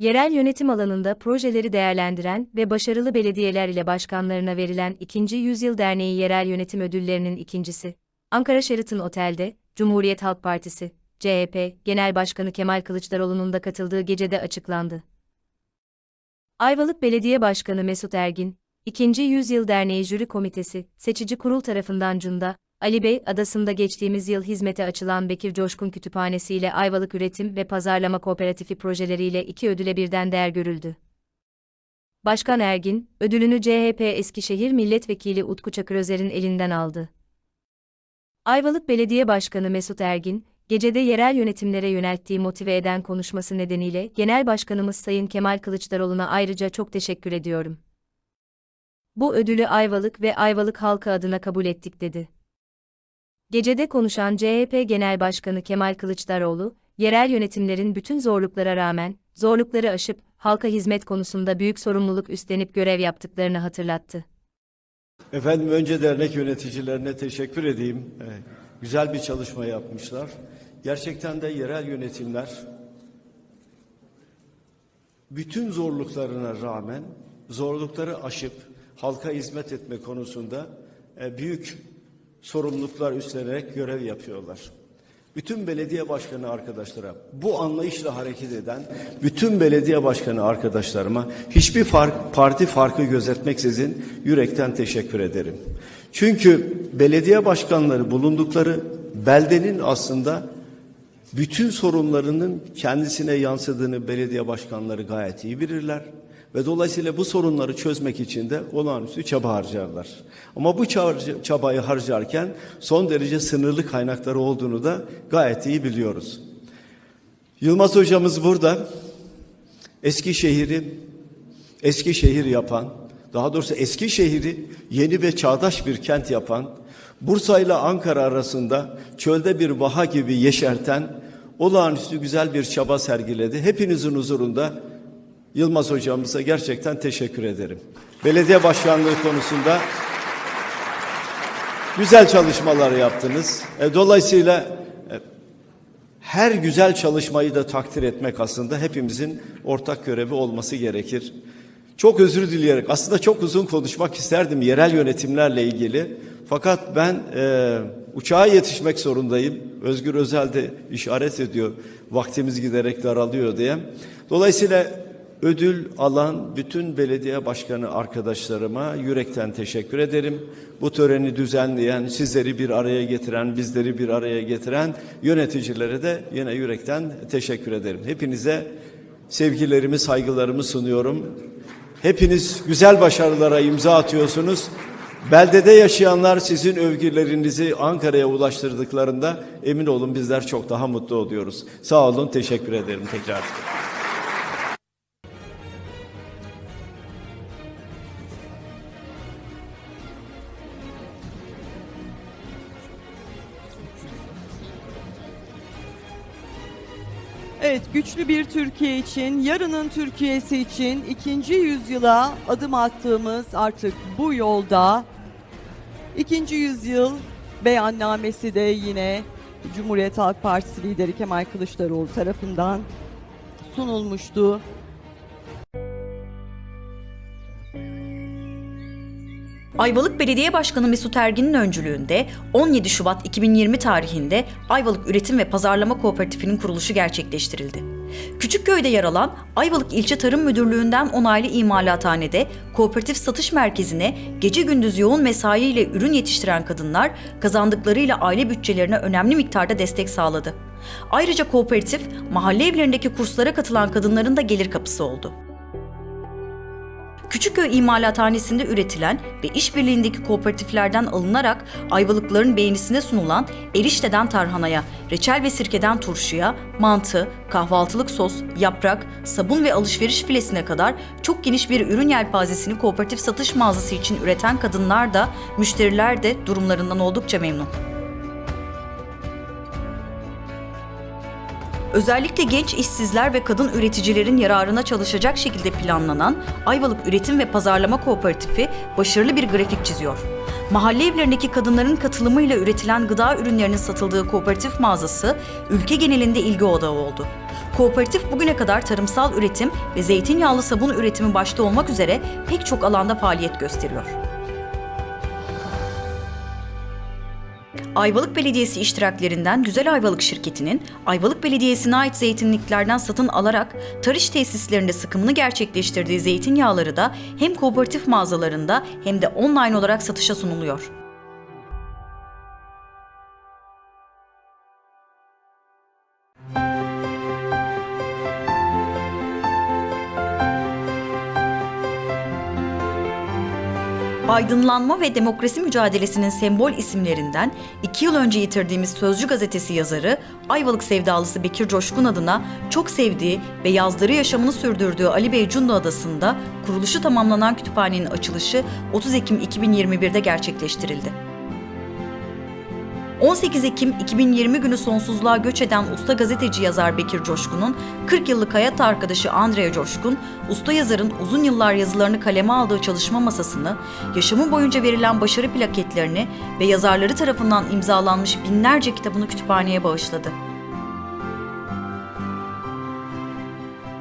Yerel yönetim alanında projeleri değerlendiren ve başarılı belediyeler ile başkanlarına verilen 2. Yüzyıl Derneği Yerel Yönetim Ödülleri'nin ikincisi, Ankara Sheraton Otel'de, Cumhuriyet Halk Partisi, CHP, Genel Başkanı Kemal Kılıçdaroğlu'nun da katıldığı gecede açıklandı. Ayvalık Belediye Başkanı Mesut Ergin, 2. Yüzyıl Derneği Jüri Komitesi, seçici kurul tarafından Cunda, Ali Bey Adası'nda geçtiğimiz yıl hizmete açılan Bekir Coşkun Kütüphanesi ile Ayvalık Üretim ve Pazarlama Kooperatifi projeleriyle iki ödüle birden değer görüldü. Başkan Ergin, ödülünü CHP Eskişehir Milletvekili Utku Çakırözer'in elinden aldı. Ayvalık Belediye Başkanı Mesut Ergin, gecede yerel yönetimlere yönelttiği motive eden konuşması nedeniyle Genel Başkanımız Sayın Kemal Kılıçdaroğlu'na ayrıca çok teşekkür ediyorum. Bu ödülü Ayvalık ve Ayvalık halkı adına kabul ettik dedi. Gecede konuşan CHP Genel Başkanı Kemal Kılıçdaroğlu, yerel yönetimlerin bütün zorluklara rağmen, zorlukları aşıp, halka hizmet konusunda büyük sorumluluk üstlenip görev yaptıklarını hatırlattı. Efendim önce dernek yöneticilerine teşekkür edeyim. Ee, güzel bir çalışma yapmışlar. Gerçekten de yerel yönetimler bütün zorluklarına rağmen zorlukları aşıp halka hizmet etme konusunda e, büyük sorumluluklar üstlenerek görev yapıyorlar. Bütün belediye başkanı arkadaşlara, bu anlayışla hareket eden bütün belediye başkanı arkadaşlarıma hiçbir fark, parti farkı gözetmeksizin yürekten teşekkür ederim. Çünkü belediye başkanları bulundukları beldenin aslında bütün sorunlarının kendisine yansıdığını belediye başkanları gayet iyi bilirler. Ve dolayısıyla bu sorunları çözmek için de olağanüstü çaba harcarlar. Ama bu çaba- çabayı harcarken son derece sınırlı kaynakları olduğunu da gayet iyi biliyoruz. Yılmaz hocamız burada. Eskişehir'i Eskişehir yapan, daha doğrusu Eskişehir'i yeni ve çağdaş bir kent yapan, Bursa ile Ankara arasında çölde bir vaha gibi yeşerten olağanüstü güzel bir çaba sergiledi. Hepinizin huzurunda Yılmaz hocamıza gerçekten teşekkür ederim. Belediye başkanlığı konusunda güzel çalışmalar yaptınız. E, dolayısıyla e, her güzel çalışmayı da takdir etmek aslında hepimizin ortak görevi olması gerekir. Çok özür dileyerek aslında çok uzun konuşmak isterdim yerel yönetimlerle ilgili. Fakat ben e, uçağa yetişmek zorundayım. Özgür Özel de işaret ediyor vaktimiz giderek daralıyor diye. Dolayısıyla ödül alan bütün belediye başkanı arkadaşlarıma yürekten teşekkür ederim. Bu töreni düzenleyen, sizleri bir araya getiren, bizleri bir araya getiren yöneticilere de yine yürekten teşekkür ederim. Hepinize sevgilerimi, saygılarımı sunuyorum. Hepiniz güzel başarılara imza atıyorsunuz. Beldede yaşayanlar sizin övgülerinizi Ankara'ya ulaştırdıklarında emin olun bizler çok daha mutlu oluyoruz. Sağ olun, teşekkür ederim tekrar. Evet, güçlü bir Türkiye için, yarının Türkiye'si için ikinci yüzyıla adım attığımız artık bu yolda ikinci yüzyıl beyannamesi de yine Cumhuriyet Halk Partisi lideri Kemal Kılıçdaroğlu tarafından sunulmuştu. Ayvalık Belediye Başkanı Mesut Ergin'in öncülüğünde 17 Şubat 2020 tarihinde Ayvalık Üretim ve Pazarlama Kooperatifi'nin kuruluşu gerçekleştirildi. Küçükköy'de yer alan Ayvalık İlçe Tarım Müdürlüğü'nden onaylı imalathanede kooperatif satış merkezine gece gündüz yoğun mesaiyle ürün yetiştiren kadınlar kazandıklarıyla aile bütçelerine önemli miktarda destek sağladı. Ayrıca kooperatif mahalle evlerindeki kurslara katılan kadınların da gelir kapısı oldu. Küçükköy imalathanesinde üretilen ve işbirliğindeki kooperatiflerden alınarak Ayvalıkların beğenisine sunulan erişteden tarhanaya, reçel ve sirkeden turşuya, mantı, kahvaltılık sos, yaprak, sabun ve alışveriş filesine kadar çok geniş bir ürün yelpazesini kooperatif satış mağazası için üreten kadınlar da, müşteriler de durumlarından oldukça memnun. Özellikle genç işsizler ve kadın üreticilerin yararına çalışacak şekilde planlanan Ayvalık Üretim ve Pazarlama Kooperatifi başarılı bir grafik çiziyor. Mahalle evlerindeki kadınların katılımıyla üretilen gıda ürünlerinin satıldığı kooperatif mağazası ülke genelinde ilgi odağı oldu. Kooperatif bugüne kadar tarımsal üretim ve zeytinyağlı sabun üretimi başta olmak üzere pek çok alanda faaliyet gösteriyor. Ayvalık Belediyesi iştiraklerinden Güzel Ayvalık şirketinin Ayvalık Belediyesi'ne ait zeytinliklerden satın alarak tarış tesislerinde sıkımını gerçekleştirdiği zeytinyağları da hem kooperatif mağazalarında hem de online olarak satışa sunuluyor. Aydınlanma ve demokrasi mücadelesinin sembol isimlerinden iki yıl önce yitirdiğimiz Sözcü gazetesi yazarı Ayvalık sevdalısı Bekir Coşkun adına çok sevdiği ve yazları yaşamını sürdürdüğü Ali Bey Cundu Adası'nda kuruluşu tamamlanan kütüphanenin açılışı 30 Ekim 2021'de gerçekleştirildi. 18 Ekim 2020 günü sonsuzluğa göç eden usta gazeteci yazar Bekir Coşkun'un 40 yıllık hayat arkadaşı Andrea Coşkun, usta yazarın uzun yıllar yazılarını kaleme aldığı çalışma masasını, yaşamı boyunca verilen başarı plaketlerini ve yazarları tarafından imzalanmış binlerce kitabını kütüphaneye bağışladı.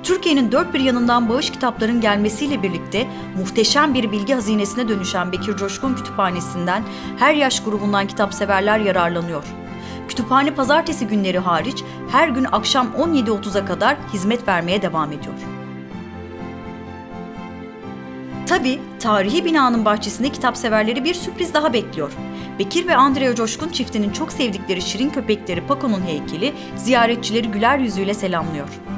Türkiye'nin dört bir yanından bağış kitapların gelmesiyle birlikte muhteşem bir bilgi hazinesine dönüşen Bekir Coşkun Kütüphanesi'nden her yaş grubundan kitapseverler yararlanıyor. Kütüphane pazartesi günleri hariç her gün akşam 17.30'a kadar hizmet vermeye devam ediyor. Tabi tarihi binanın bahçesinde kitapseverleri bir sürpriz daha bekliyor. Bekir ve Andrea Coşkun çiftinin çok sevdikleri şirin köpekleri Paco'nun heykeli ziyaretçileri güler yüzüyle selamlıyor.